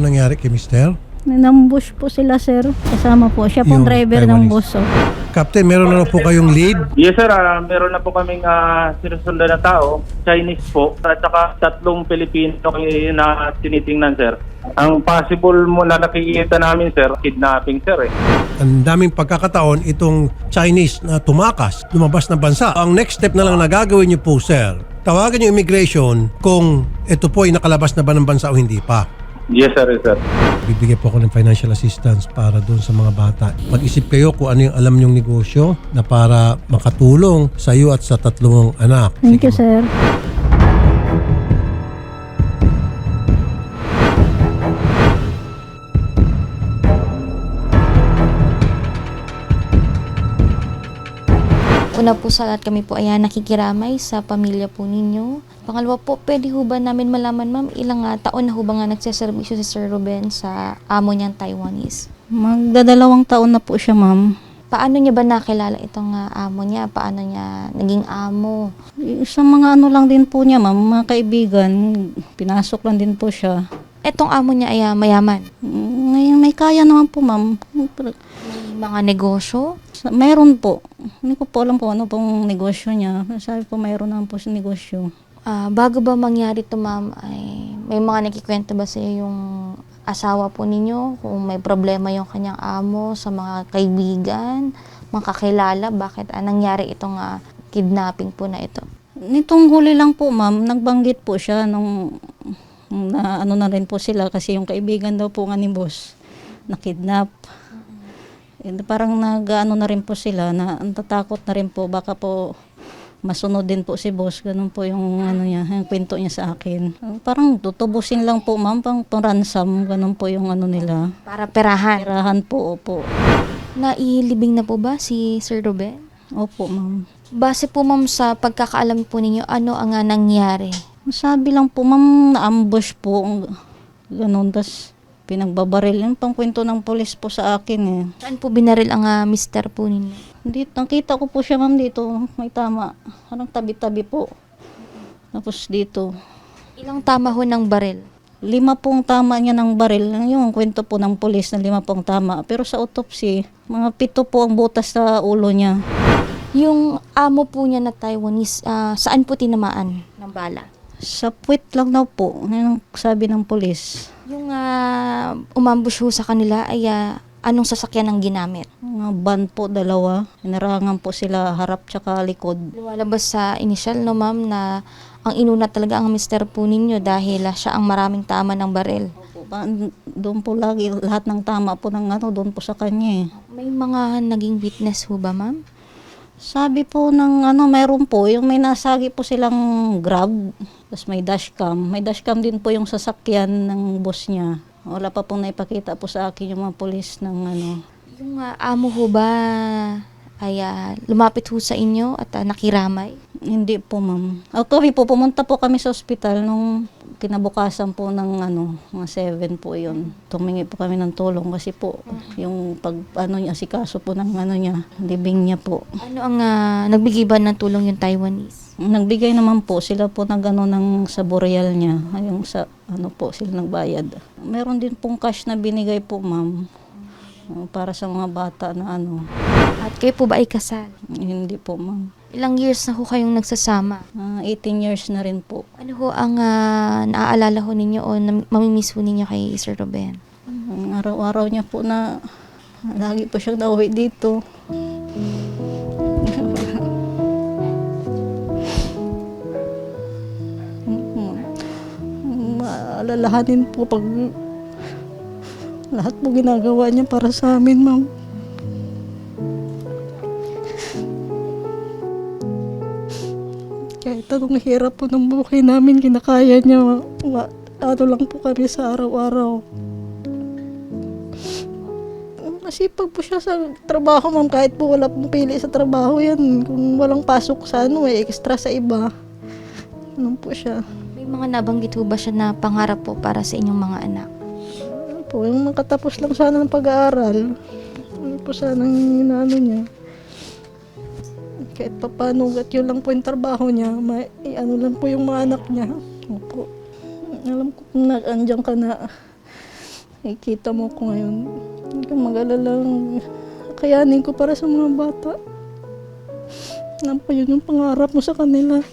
Ano nangyari kay Mister? Nambush po sila, sir. Kasama po. Siya pong Yung driver Taiwanese. ng bus. Oh. Captain, meron na po kayong lead? Yes sir, Ah, meron na po kaming uh, sinusundan na tao, Chinese po, at saka tatlong Pilipino kayo na tinitingnan sir. Ang possible mo na nakikita namin sir, kidnapping sir eh. Ang daming pagkakataon itong Chinese na tumakas, lumabas ng bansa. Ang next step na lang na gagawin niyo po, sir, tawagan yung immigration kung ito po ay nakalabas na ba ng bansa o hindi pa. Yes sir, yes sir. Bibigay po ako ng financial assistance para doon sa mga bata. Mag-isip kayo kung ano yung alam nyong negosyo na para makatulong sa iyo at sa tatlong anak. Thank you, sir. Una po sa lahat kami po ay ah, nakikiramay sa pamilya po ninyo. Pangalawa po, pwede ho ba namin malaman ma'am ilang ah, taon na ho ba nga nagseservisyo si Sir Ruben sa amo niyang Taiwanese? Magdadalawang taon na po siya, ma'am. Paano niya ba nakilala itong ah, amo niya? Paano niya naging amo? Sa mga ano lang din po niya, ma'am, mga kaibigan, pinasok lang din po siya. Etong amo niya ay ah, mayaman. Mm, Ngayon, may kaya naman po, ma'am. Mga negosyo. Mayroon po. Hindi ko po alam po ano pong negosyo niya. Sabi po, mayroon naman po sa negosyo. Ah, bago ba mangyari to ma'am, ay may mga nakikwento ba sa yung asawa po ninyo kung may problema yung kanyang amo sa mga kaibigan, mga kakilala, bakit ah, nangyari itong ah, kidnapping po na ito? Nitong huli lang po, ma'am, nagbanggit po siya nung na ano na rin po sila kasi yung kaibigan daw po nga ni boss na-kidnap. And parang nag ano na rin po sila na ang tatakot na rin po baka po masunod din po si boss. Ganun po yung ano niya, yung kwento niya sa akin. Parang tutubusin lang po, ma'am, pang, ransom. Ganun po yung ano nila. Para perahan. Tirahan po, opo. Nailibing na po ba si Sir Ruben? Opo, ma'am. Base po ma'am sa pagkakaalam po ninyo, ano ang nangyari? Sabi lang po, ma'am, na-ambush po. Ganun, tas pinagbabaril. Yung pangkwento ng polis po sa akin eh. Saan po binaril ang ah, mister po ninyo? Dito, nakita ko po siya ma'am dito. May tama. Parang tabi-tabi po. Tapos dito. Ilang tama ho ng baril? Lima pong tama niya ng baril. Yung kwento po ng polis na lima pong tama. Pero sa autopsy, mga pito po ang butas sa ulo niya. Yung amo po niya na Taiwanese, ah, saan po tinamaan ng bala? Sa puwit lang daw po. Yun ang sabi ng polis. Yung uh, umambush ho sa kanila ay ah, anong sasakyan ang ginamit? Mga van po, dalawa. Inarangan po sila harap tsaka likod. Lumalabas sa initial no ma'am na ang inuna talaga ang mister po ninyo dahil ah, siya ang maraming tama ng baril. po doon po lagi lahat ng tama po ng ano doon po sa kanya eh. May mga naging witness ho ba ma'am? Sabi po ng ano meron po yung may nasagi po silang grab tapos may dashcam. May dashcam din po yung sasakyan ng boss niya. Wala pa pong naipakita po sa akin yung mga polis ng ano. Yung ah, amo ho ba ay ah, lumapit ho sa inyo at ah, nakiramay? Hindi po ma'am. O kami po pumunta po kami sa ospital nung kinabukasan po ng ano, mga 7 po yun. Tumingi po kami ng tulong kasi po yung pag ano niya, asikaso po ng ano niya, libing niya po. Ano ang ah, nagbigay ba ng tulong yung Taiwanese? Nagbigay naman po sila po ng ano ng sa boreal niya, yung sa ano po sila nagbayad. Meron din pong cash na binigay po ma'am para sa mga bata na ano. At kayo po ba ay kasal? Hindi po ma'am. Ilang years na ho kayong nagsasama? Ah, 18 years na rin po. Ano ho ang ah, naaalala ho ninyo o nam- mamimiss ho ninyo kay Sir Ruben? Ang araw-araw niya po na lagi po siyang nauwi dito. Maalalahanin po pag lahat po ginagawa niya para sa amin, ma'am. Anong hirap po ng buhay namin, kinakaya niya. Ma- ano lang po kami sa araw-araw. Masipag po siya sa trabaho, ma'am. Kahit po wala pong pili sa trabaho yan. Kung walang pasok sa ano, eh, extra sa iba. Ano po siya. May mga nabanggit ho ba siya na pangarap po para sa inyong mga anak? Ano po, yung makatapos lang sana ng pag-aaral. Ano po sana yung inaano niya. Kahit pa paano, at yun lang po yung trabaho niya. May, ano lang po yung mga anak niya. Opo. Alam ko kung nag-andyan ka na, Nakikita mo ko ngayon. Hindi ka mag-alala. Kayanin ko para sa mga bata. Alam ko yun yung pangarap mo sa kanila.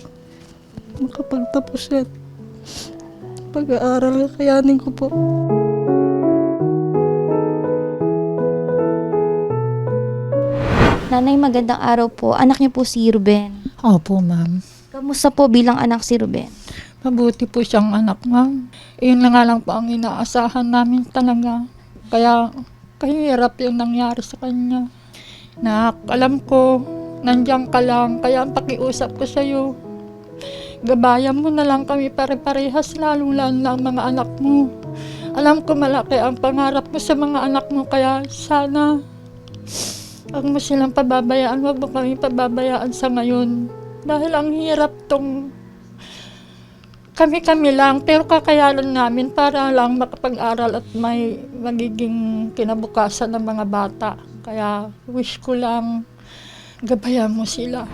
Makapagtapos yan. Pag-aaral, kayanin ko po. Nanay, magandang araw po. Anak niyo po si Ruben. Opo, ma'am. Kamusta po bilang anak si Ruben? Mabuti po siyang anak, ma'am. Iyon na nga lang po ang inaasahan namin talaga. Kaya, kahirap yung nangyari sa kanya. Nak, alam ko, nandiyan ka lang. Kaya ang pakiusap ko sa'yo, gabayan mo na lang kami pare-parehas, lalong-lalo lang mga anak mo. Alam ko malaki ang pangarap mo sa mga anak mo, kaya sana Huwag mo silang pababayaan, huwag mo kami pababayaan sa ngayon. Dahil ang hirap tong kami-kami lang, pero kakayanan namin para lang makapag-aral at may magiging kinabukasan ng mga bata. Kaya wish ko lang gabayan mo sila.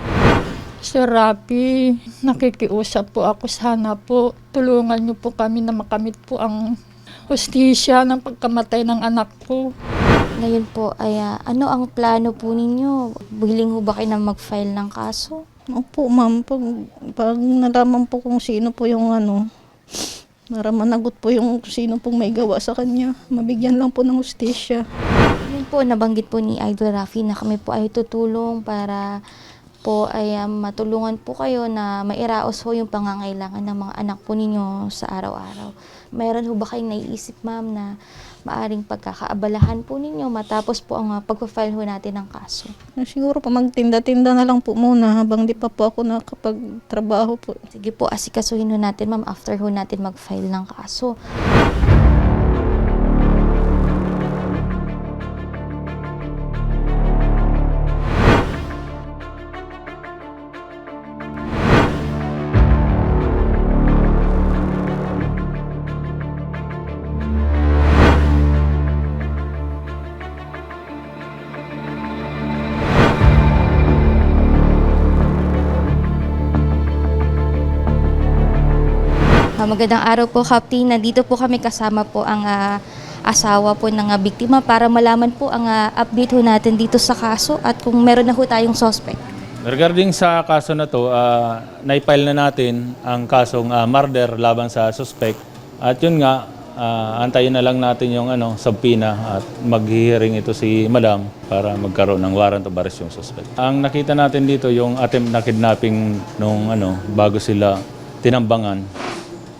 Sir Rapi, nakikiusap po ako. Sana po tulungan niyo po kami na makamit po ang hustisya ng pagkamatay ng anak ko. Ngayon po, ay ah, ano ang plano po ninyo? Willing ho ba kayo na mag-file ng kaso? Opo, ma'am. Pag, pag nalaman po kung sino po yung ano, para managot po yung sino pong may gawa sa kanya. Mabigyan lang po ng hustisya. Yun po, nabanggit po ni Idol Rafi na kami po ay tutulong para po ay ah, matulungan po kayo na mairaos ho yung pangangailangan ng mga anak po ninyo sa araw-araw. Mayroon ho ba kayong naiisip, ma'am, na maaring pagkakaabalahan po ninyo matapos po ang uh, pag-file ho natin ng kaso? Siguro pa magtinda-tinda na lang po muna habang di pa po ako nakapagtrabaho po. Sige po, asikasuhin ho natin, ma'am, after ho natin mag-file ng kaso. Ah, magandang araw po, Captain. Nandito po kami kasama po ang ah, asawa po ng ah, biktima para malaman po ang ah, update ho natin dito sa kaso at kung meron na ho tayong suspect. Regarding sa kaso na to, uh, naipile na natin ang kasong ah, murder laban sa suspect. At yun nga, ah, antayin na lang natin yung ano, subpoena at mag-hearing ito si Madam para magkaroon ng warrant of arrest yung suspect. Ang nakita natin dito yung attempt na kidnapping nung ano, bago sila tinambangan.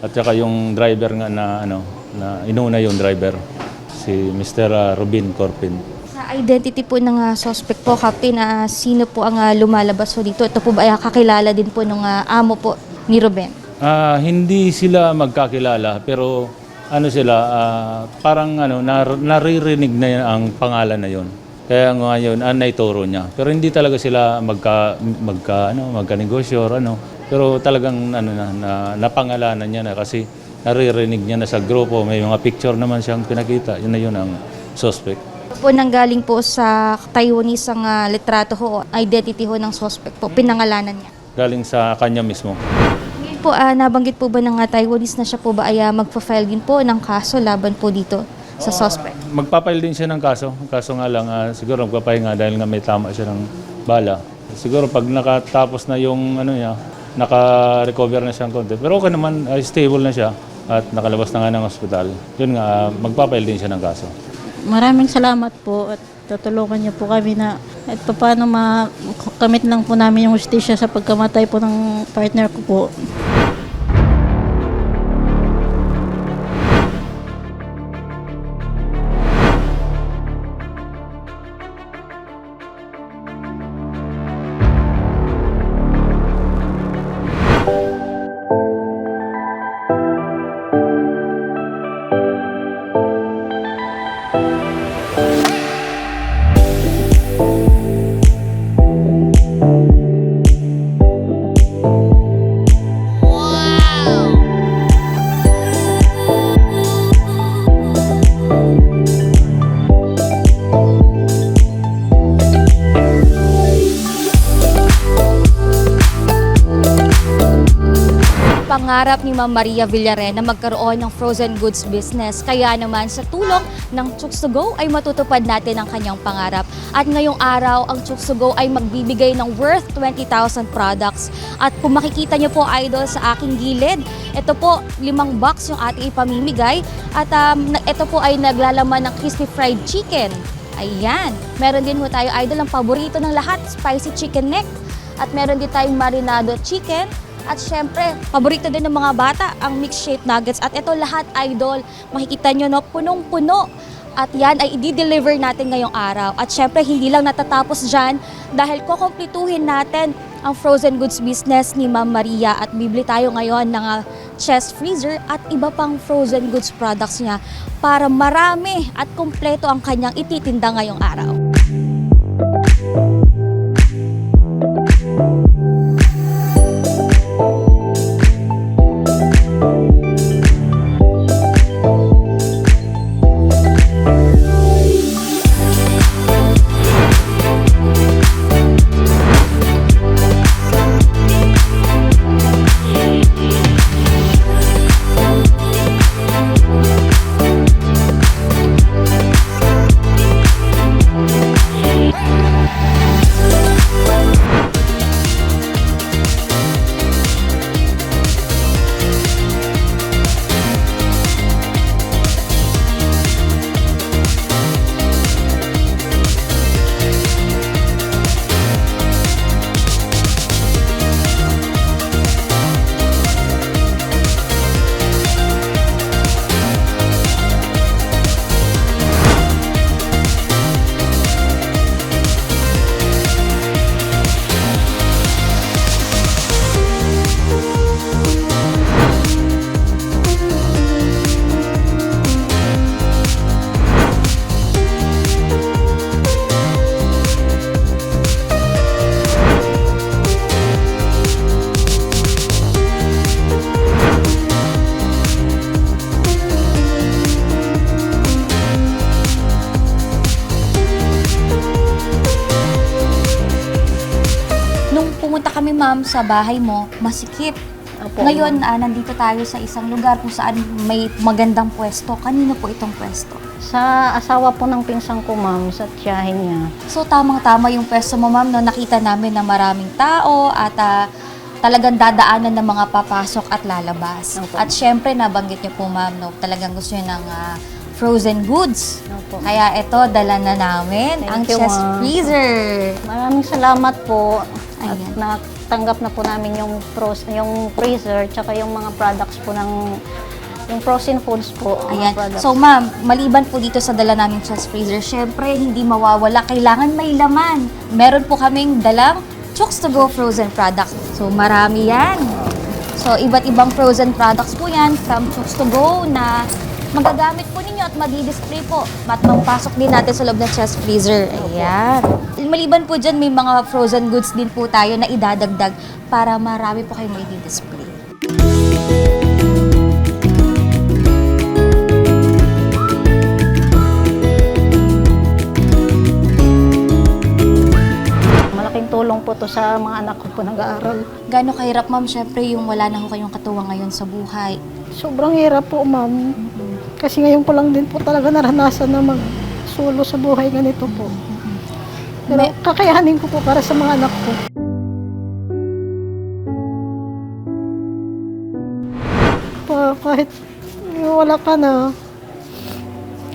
At saka yung driver nga na ano, na inuna yung driver, si Mr. ah, Robin Corpin. Sa identity po ng ah, suspect po, Captain, ah, sino po ang ah, lumalabas ho dito? Ito po ba ay kakilala din po ng ah, amo po ni Ruben? Ah, hindi sila magkakilala pero ano sila ah, parang ano nar- naririnig na yan ang pangalan na yon. Kaya ngayon ang naituro niya. Pero hindi talaga sila magka magka ano magka-negosyo or ano. Pero talagang ano na, na napangalanan niya na kasi naririnig niya na sa grupo may mga picture naman siyang pinakita. Yun na yun ang suspect. Ito po nanggaling po sa Taiwanese ang ah, litrato ho, identity ho ng suspect po, pinangalanan niya. Galing sa kanya mismo. Ngayon po, ah, nabanggit po ba ng ah, Taiwanese na siya po ba ay ah, magpa-file din po ng kaso laban po dito sa suspect? Magpapail din siya ng kaso. Kaso nga lang, ah, siguro magpapahinga dahil nga may tama siya ng bala. Siguro pag nakatapos na yung ano niya, naka-recover na siya ng konti. Pero okay naman, ah, stable na siya at nakalabas na nga ng ospital. Yun nga, ah, magpapail din siya ng kaso. Maraming salamat po at tutulungan niyo po kami na at paano makamit lang po namin yung hustisya sa pagkamatay po ng partner ko po. Pangarap ni Ma'am Maria Villarren na magkaroon ng frozen goods business. Kaya naman sa tulong ng Chooks to Go ay matutupad natin ang kanyang pangarap. At ngayong araw, ang Chooks to Go ay magbibigay ng worth 20,000 products. At kung makikita niyo po, idol, sa aking gilid, ito po, limang box yung ating ipamimigay. At um, ito po ay naglalaman ng crispy fried chicken. Ayan. Meron din po tayo, idol, ang paborito ng lahat, spicy chicken neck. At meron din tayong marinado chicken. At syempre, paborito din ng mga bata, ang mixed shape nuggets. At ito lahat, idol, makikita nyo, no, punong-puno. At yan ay i-deliver natin ngayong araw. At syempre, hindi lang natatapos dyan dahil kukumplituhin natin ang frozen goods business ni Ma'am Maria at bibili tayo ngayon ng ah, chest freezer at iba pang frozen goods products niya para marami at kumpleto ang kanyang ititinda ngayong araw. Ma'am sa bahay mo, masikip. Opo, Ngayon, ah, nandito tayo sa isang lugar kung saan may magandang pwesto. Kanino po itong pwesto? Sa asawa po ng pinsang ko, ma'am, sa tiyahin niya. So, tamang-tama yung pwesto mo, ma'am, no? Nakita namin na maraming tao at ah, talagang dadaanan ng mga papasok at lalabas. Opo. At syempre, nabanggit niyo po, ma'am, no? Talagang gusto niyo ng ah, frozen goods. Opo. Kaya ito, dala na namin Thank ang you, chest ma'am. freezer. Maraming salamat po. At Ayan. Natanggap na po namin yung pros, yung freezer tsaka yung mga products po ng yung frozen foods po. Ayan. products. So, ma'am, maliban po dito sa dala namin chest freezer, syempre, hindi mawawala. Kailangan may laman. Meron po kaming dalang Chooks to Go frozen products. So, marami yan. So, iba't ibang frozen products po yan from Chooks to Go na magagamit po ninyo at madi-display po. At mapasok din natin sa loob ng chest freezer. Ayan. Maliban po dyan, may mga frozen goods din po tayo na idadagdag para marami po kayo may display. Malaking tulong po to sa mga anak ko po nag-aaral. Gano'ng kahirap, ma'am? Syempre, yung wala na ho kayong katuwang ngayon sa buhay. Sobrang hirap po, ma'am. Kasi ngayon ko lang din po talaga naranasan na magsulo sa buhay ganito po. Pero May- kakayanin ko po para sa mga anak ko. Pa, kahit wala ka na,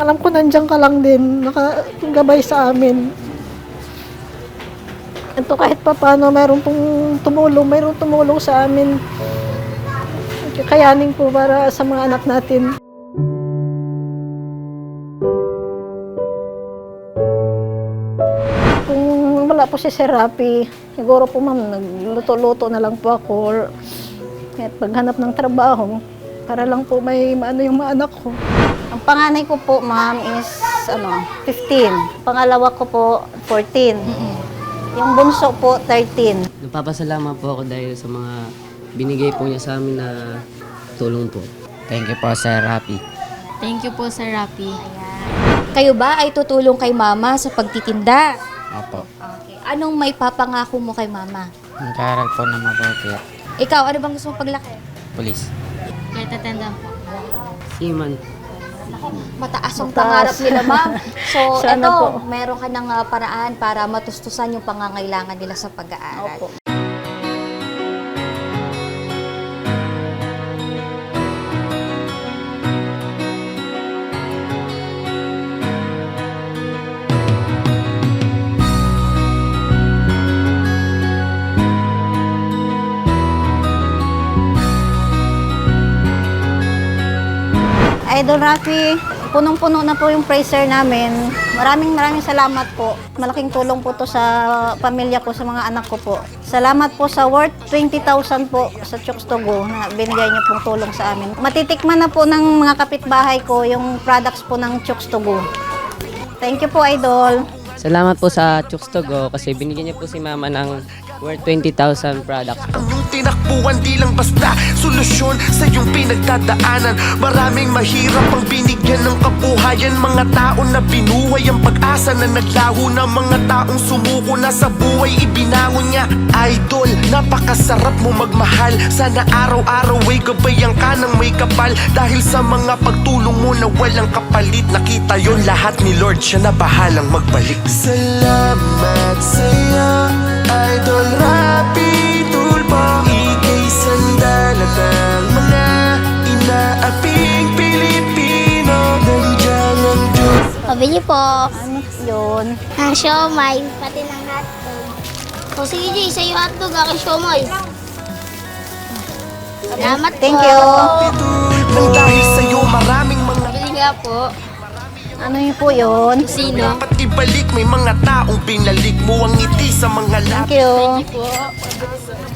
alam ko nandiyan ka lang din, nakagabay sa amin. Ito kahit pa paano, mayroon pong tumulong, mayroon tumulong sa amin kakayanin po para sa mga anak natin. Po si Sir Rapi, siguro po ma'am, nagluto-luto na lang po ako or paghanap ng trabaho para lang po may maano yung mga anak ko. Ang panganay ko po, ma'am, is ano, 15. Pangalawa ko po, 14. Yung bunso po, 13. Nagpapasalamat po ako dahil sa mga binigay po niya sa amin na tulong po. Thank you po, Sir Happy. Thank you po, Sir Rapi. Kayo ba ay tutulong kay Mama sa pagtitinda? Opo. Anong may papangako mo kay Mama? Nag-aaral po na mabuti. Ikaw, ano bang gusto mo paglaki? Police. Flight attendant po. Seaman. Mataas ang Mataas. pangarap nila, ma'am. So, Sana ito, po. meron ka ng ah, paraan para matustusan yung pangangailangan nila sa pag-aaral. Opo. Idol Rafi, punong-puno na po yung prayer namin. Maraming maraming salamat po. Malaking tulong po to sa pamilya ko, sa mga anak ko po. Salamat po sa worth 20,000 po sa Chokes to Go na binigay niyo pong tulong sa amin. Matitikman na po ng mga kapitbahay ko yung products po ng Chokes to Go. Thank you po, Idol. Salamat po sa Chooks to Go kasi binigyan niya po si Mama ng worth 20,000 products. Ang tinakbuhan di lang basta Solusyon sa iyong pinagdadaanan. Maraming mahirap ang binigyan ng kabuhayan. Mga tao na binuhay ang pag-asa na naglaho na Mga taong sumuko na sa buhay ibinangon niya Idol, napakasarap mo magmahal. Sana araw-araw ay gabayan ka ng may kapal. Dahil sa mga pagtulong mo na walang kapalit Nakita yon lahat ni Lord. Siya na bahalang magbalik. Salamat sa'yo Idol Rapi Tulpo Ika'y sandalan ng mga inaaping Pilipino Nandiyan ang Diyos Pabili po. Ano yun? Ang siomay, pati ng hotdog. O sige, Jay, sa'yo hotdog, akin siomay. Salamat Thank po. you. Nang dahil sa'yo maraming mga Pabili nga po. Ano yun po yun? Sino? dapat ibalik May mga taong pinalik mo ang ngiti sa mga Thank labi you. Po.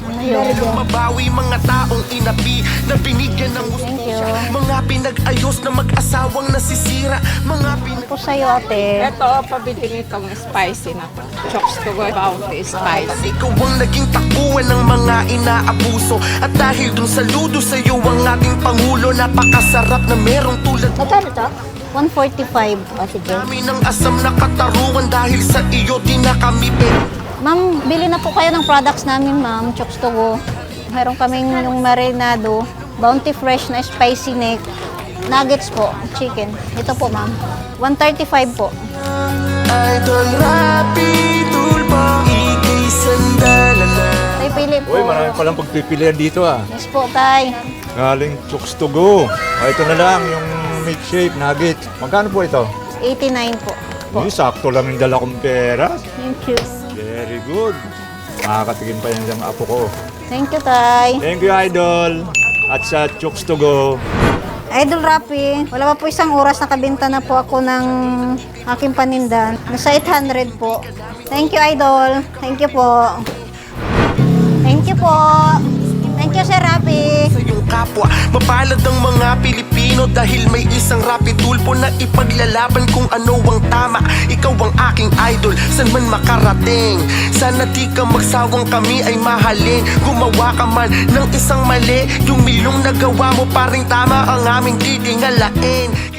Ano yun? Mabawi mga taong inapi Na binigyan ng gusto Thank you. Mga pinag-ayos na mag-asawang nasisira Mga pinag Po sa'yo, ate. Ito, pabili nitong spicy na to. Chokes to go bounty spicy. Ikaw ang naging takbuhan ng mga inaabuso At dahil dun saludo sa'yo ang ating Pangulo Napakasarap na merong tulad mo Magkano to? 145. O, sige. Kami ng asam na kataruan Dahil sa iyo di na kami pero Ma'am, bili na po kayo ng products namin, ma'am. Chokes to go. Meron kaming yung marinado, bounty fresh na spicy neck, nuggets po, chicken. Ito po, ma'am. 135 po. Idol Rapi Tulpo Ika'y sandalan na Tay, pili po. Uy, marami palang pagpipilian dito ah. Yes po, tay. Galing Chooks to go. O, ito na lang, yung milkshake, nugget. Magkano po ito? 89 po. Uy, sakto lang yung dala kong pera. Thank you. Very good. Makakatigin pa yan ng apo ko. Thank you, tay. Thank you, Idol. At sa Chooks to go. Idol Rapi, wala pa po isang oras nakabenta na po ako ng aking panindan. Nasa 800 po. Thank you, Idol. Thank you po. Thank you po. Thank you, Sir Rapi. Kapwa. Mapalad ang mga Pilipino Dahil may isang rapid tulpo na ipaglalaban kung ano ang tama. Ikaw ang aking idol, san man makarating. Sana di ka magsawang kami ay mahalin. Gumawa ka man ng isang mali Yung milong nagawa mo paring tama ang aming titingalain